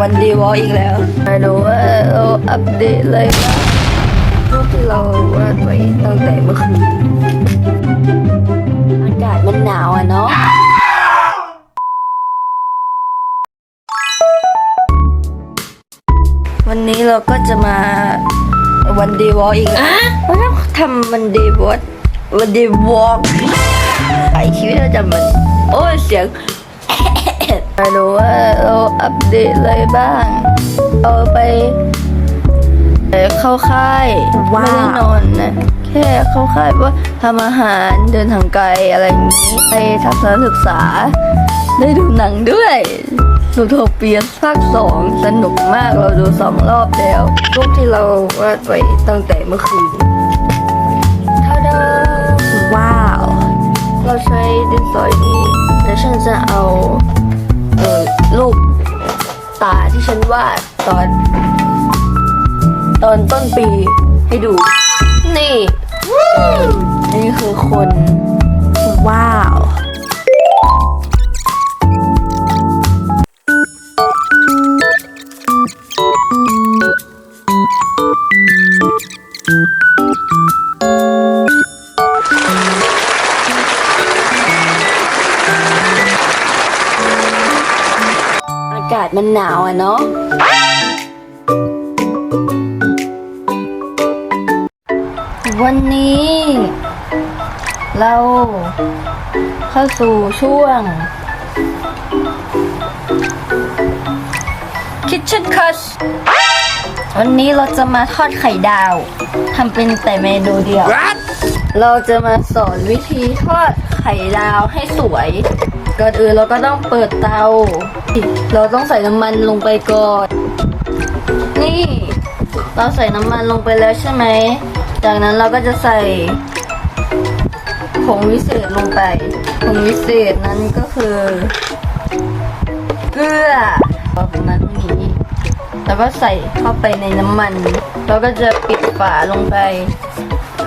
วันดีวอลอีกแล้วไม่รู้ว่าเราอัปเดตอะไรบ้างรูปที่เราวาดไว้ตั้งแต่เมื่อคืนอากาศมันหนาวอะเนาะวันนี้เราก็จะมาวันดีวอลอีกแล้วเราต้องทำวันดีวอลวันดีวอลไอชีวิตเราจะมันโอ้ยเสียง ไม่รู้ว่าเราอัปเดตอะไรบ้าง เอาไปเอ่อเข้าค่ายว้าวไม่ได้นอนนะแค่เข้าค่ายว่าทำอาหารเดินทางไกลอะไรอย่างนี้ไปทัศนศึกษา ได้ดูหนังด้วยสุโทเปียภาคสองสนุกมากเราดูสองรอบแล้วรูปที่เราวาดไว้ตั้งแต่เมื่อคืนท่าดาว้าว เราใช้ดินสอนี้แล้วฉันจะเอาเออรูป ตาที่ฉันวาดตอน ตอนต้นปีให้ดู นี่ นี่คือคน ว้าวากาศมันหนาวอะเนาะวันนี้ เราเข้าสู่ช่วง Kitchen Cut วันนี้เราจะมาทอดไข่ดาวทำเป็นแต่เมนูเดียว เราจะมาสอนวิธีทอดไข่ดาวให้สวย ก่อนอื่นเราก็ต้องเปิดเตา เราต้องใส่น้ำมันลงไปก่อน นี่ เราใส่น้ำมันลงไปแล้วใช่ไหม จากนั้นเราก็จะใส่ผงวิเศษลงไปผงวิเศษนั้นก็คือเกลือประมาณนี้แล้วก็ใส่เข้าไปในน้ำมัน เราก็จะปิดฝาลงไป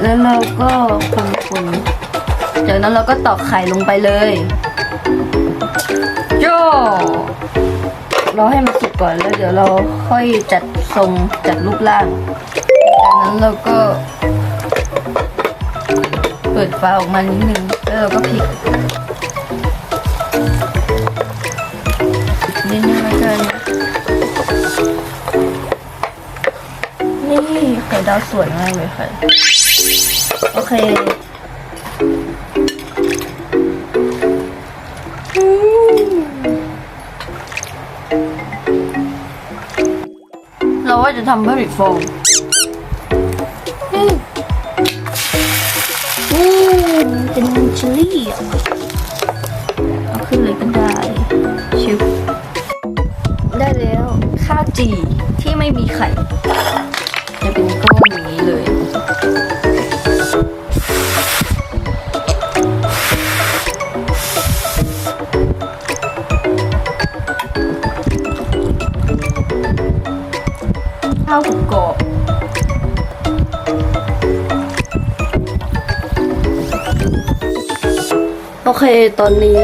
แล้วเราก็คนๆจากนั้นเราก็ตอกไข่ลงไปเลยโย่ เราให้มันสุกก่อนแล้วเดี๋ยวเราค่อยจัดทรงจัดรูปร่างจากนั้นเราก็ เปิดฝาออกมานิดนึงแล้วเราก็พลิกนิดนึงแล้วกันนี่ไข่ดาวสวยมากเลยค่ะ โอเค จะทำผลิตฟองอืมอืมเป็นชิลลี่อะเอาขึ้นเลยก็ได้ชิบได้แล้วข้าวจี่ที่ไม่มีไข่ เคตอนนี้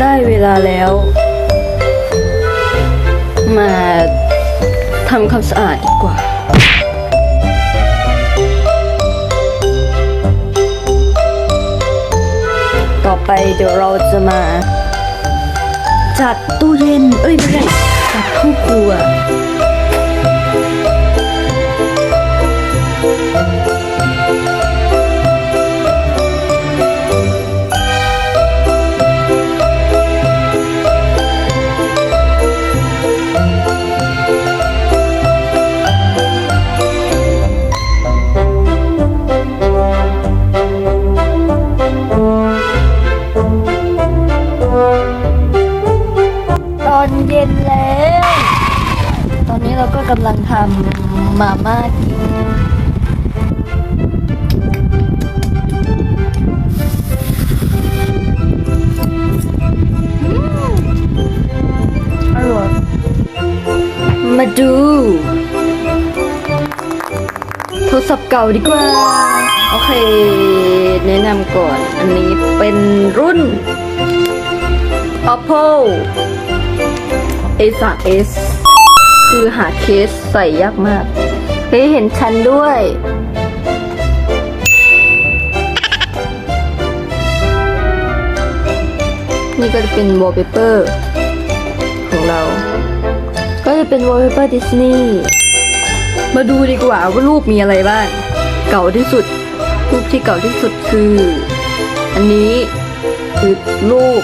ได้เวลาแล้ว มาทำความสะอาดดีกว่า ต่อไปเดี๋ยวเราจะมา จัดตู้เย็น เอ้ยไม่ใช่จัดห้องครัวำมาม่ากินอืมอร่อยมาดูโทรศัพท์เก่าดีกว่า โอเค แนะนำก่อน อันนี้เป็นรุ่น Oppo A3S คือหาเคสใส่ยากมาก เฮ้ยเห็นฉันด้วย นี่ก็จะเป็น wallpaper ของเรา ก็จะเป็น wallpaper ดิสนีย์มาดูดีกว่าว่ารูปมีอะไรบ้าง เก่าที่สุด รูปที่เก่าที่สุดคือ อันนี้คือรูป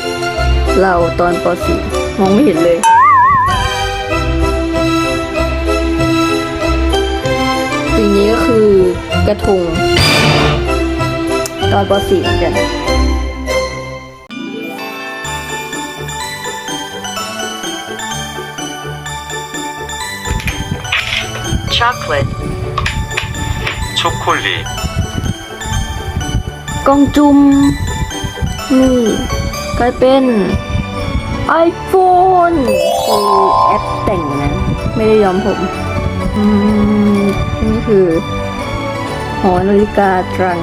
เราตอนป .4 มองไม่เห็นเลย นี้ก็คือกระทง ตอนป .4 เหมือนกัน chocolate, 초콜릿, กล้องจุม นี่กลายเป็น iPhone คือแอปแต่งนะ ไม่ได้ยอมผม อืม นี่คือหอนาฬิกาตรัง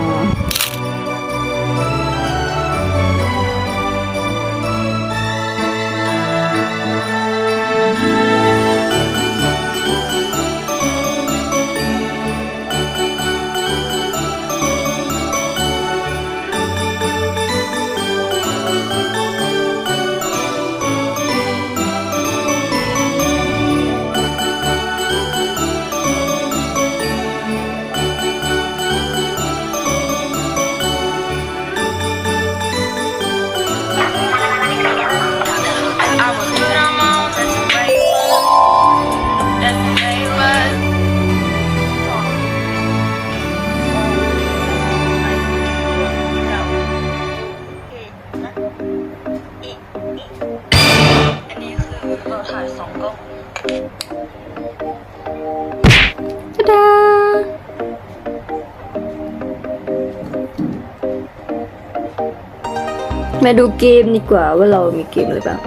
มาดูเกมดีกว่าว่าเรามีเกมอะไรบ้าง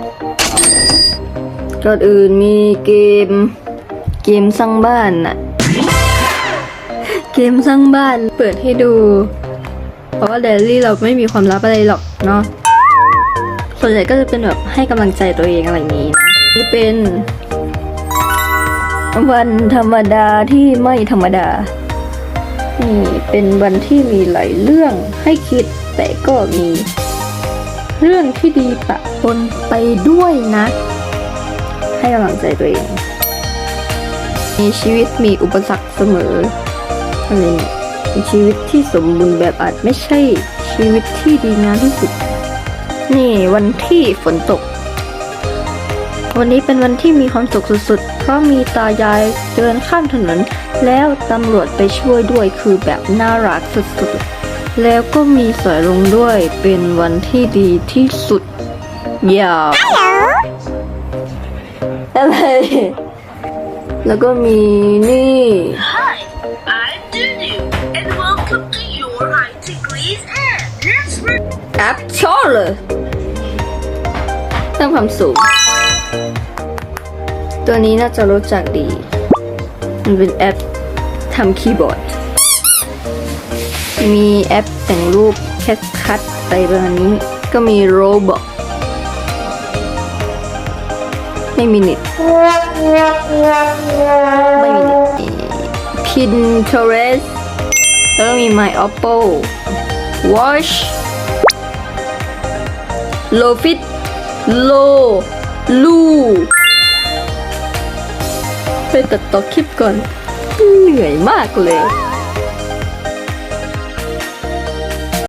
ก่อนอื่นมีเกม เกมสร้างบ้านน่ะ เกมสร้างบ้านเปิดให้ดู เพราะว่าเดลี่เราไม่มีความลับอะไรหรอกเนาะส่วนใหญ่ก็จะเป็นแบบให้กำลังใจตัวเองอะไรอย่างนี้นะนี่เป็นวันธรรมดาที่ไม่ธรรมดา นี่เป็นวันที่มีหลายเรื่องให้คิดแต่ก็มี เรื่องที่ดีปะปนไปด้วยนะ ให้กำลังใจตัวเอง มีชีวิตมีอุปสรรคเสมออะไรเนี่ยเป็นชีวิตที่สมบูรณ์แบบอาจไม่ใช่ชีวิตที่ดีงามที่สุด นี่วันที่ฝนตก วันนี้เป็นวันที่มีความสุขสุดๆ เพราะมีตายายเดินข้ามถนน แล้วตำรวจไปช่วยด้วยคือแบบน่ารักสุดๆ แล้วก็มีสายลงด้วย เป็นวันที่ดีที่สุดอย่าอะไร แล้วก็มีนี่ Hi, I'm Dudu, and welcome to your IT Grease and let's re- แอปชอเลยเพิ่มความสูง ตัวนี้น่าจะรู้จักดี มันเป็นแอปทำคีย์บอร์ด มีแอปแต่งรูปแคทคัตอะไรประมาณนี้ ก็มีโรบอทไม่มีเน็ตไม่มีเน็ต Pinterest แล้วก็มี My Oppo Watch โลฟิตโลลูไปตัดต่อคลิปก่อน เหนื่อยมากเลย